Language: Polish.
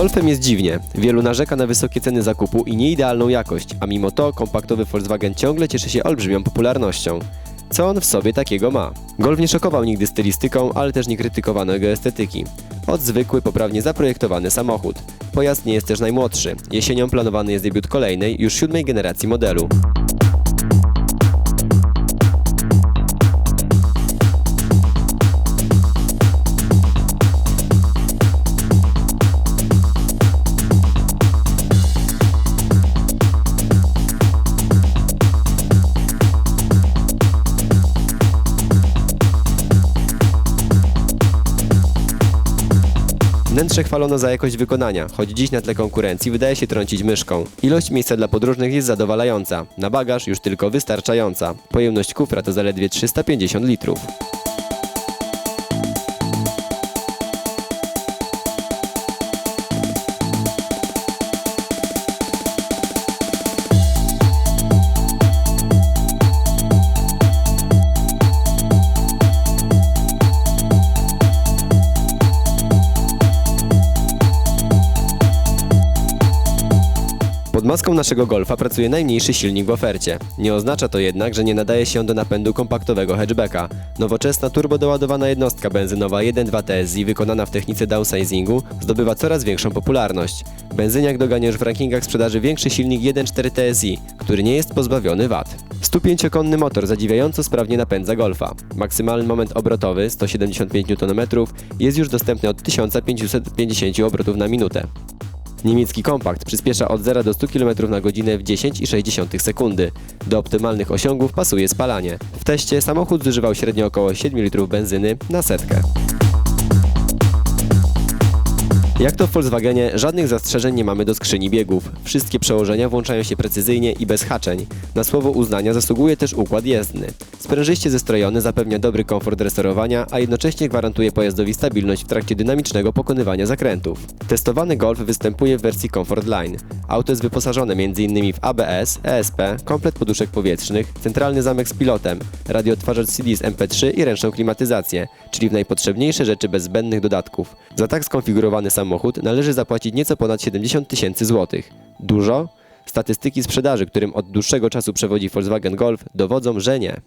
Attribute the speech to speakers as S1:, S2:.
S1: Golfem jest dziwnie. Wielu narzeka na wysokie ceny zakupu i nieidealną jakość, a mimo to kompaktowy Volkswagen ciągle cieszy się olbrzymią popularnością. Co on w sobie takiego ma? Golf nie szokował nigdy stylistyką, ale też nie krytykowano jego estetyki. Od zwykły, poprawnie zaprojektowany samochód. Pojazd nie jest też najmłodszy. Jesienią planowany jest debiut kolejnej, już siódmej generacji modelu. Wnętrze chwalono za jakość wykonania, choć dziś na tle konkurencji wydaje się trącić myszką. Ilość miejsca dla podróżnych jest zadowalająca, na bagaż już tylko wystarczająca. Pojemność kufra to zaledwie 350 litrów. Maską naszego Golfa pracuje najmniejszy silnik w ofercie. Nie oznacza to jednak, że nie nadaje się do napędu kompaktowego hatchbacka. Nowoczesna turbodoładowana jednostka benzynowa 1.2 TSI wykonana w technice downsizingu zdobywa coraz większą popularność. Benzyniak dogania już w rankingach sprzedaży większy silnik 1.4 TSI, który nie jest pozbawiony wad. 105-konny motor zadziwiająco sprawnie napędza Golfa. Maksymalny moment obrotowy 175 Nm jest już dostępny od 1550 obrotów na minutę. Niemiecki kompakt przyspiesza od 0 do 100 km na godzinę w 10,6 sekundy. Do optymalnych osiągów pasuje spalanie. W teście samochód zużywał średnio około 7 litrów benzyny na setkę. Jak to w Volkswagenie, żadnych zastrzeżeń nie mamy do skrzyni biegów. Wszystkie przełożenia włączają się precyzyjnie i bez haczeń. Na słowo uznania zasługuje też układ jezdny. Sprężyście zestrojony zapewnia dobry komfort resorowania, a jednocześnie gwarantuje pojazdowi stabilność w trakcie dynamicznego pokonywania zakrętów. Testowany Golf występuje w wersji Comfort Line. Auto jest wyposażone m.in. w ABS, ESP, komplet poduszek powietrznych, centralny zamek z pilotem, radioodtwarzacz CD z MP3 i ręczną klimatyzację, czyli w najpotrzebniejsze rzeczy bez zbędnych dodatków. Za tak skonfigurowany samochód należy zapłacić nieco ponad 70 tysięcy złotych. Dużo? Statystyki sprzedaży, którym od dłuższego czasu przewodzi Volkswagen Golf, dowodzą, że nie.